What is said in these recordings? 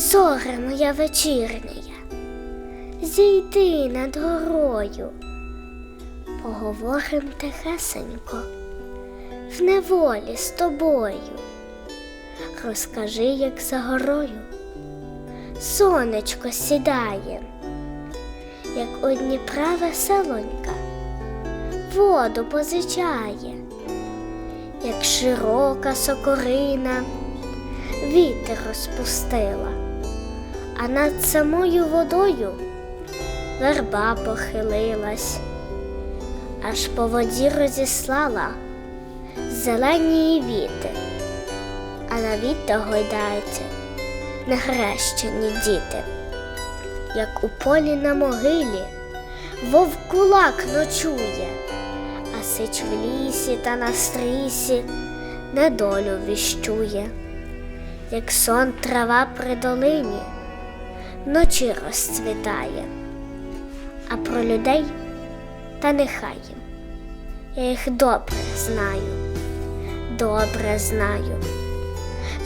Зоре моя вечірня, зійди над горою, поговорим тихесенько, в неволі з тобою. Розкажи, як за горою. Сонечко сідає, як у Дніпра веселонька, воду позичає, як широка сокорина. Вітер розпустила, а над самою водою верба похилилась, аж по воді розіслала зелені віти, а на вітах гойдаються нехрещені діти, як у полі на могилі вовкулак ночує, а сич в лісі та на стрісі недолю віщує як сон трава при долині, вночі розцвітає, а про людей та нехай. Я їх добре знаю, добре знаю.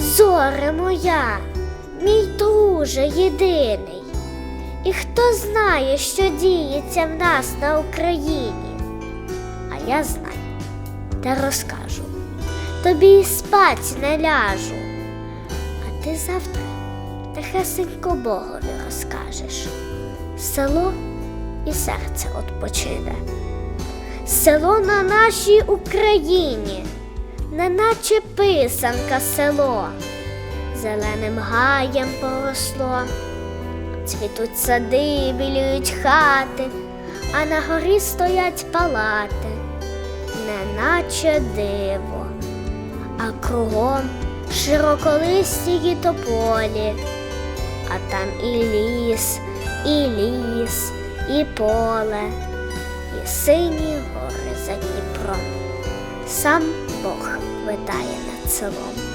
Зоре моя, мій друже єдиний, і хто знає, що діється в нас на Україні, а я знаю, та розкажу, тобі і спать не ляжу. А ти завтра тихесенько Богові розкажеш. Село і серце odpoчине. Село на нашій Україні, неначе писанка село, зеленим гаєм поросло, цвітуть сади, білюють хати, а на горі стоять палати, неначе диво, а кругом широколисті тополі, а там і ліс, і ліс, і поле, і сині гори за Дніпром. Сам Бог витає над селом.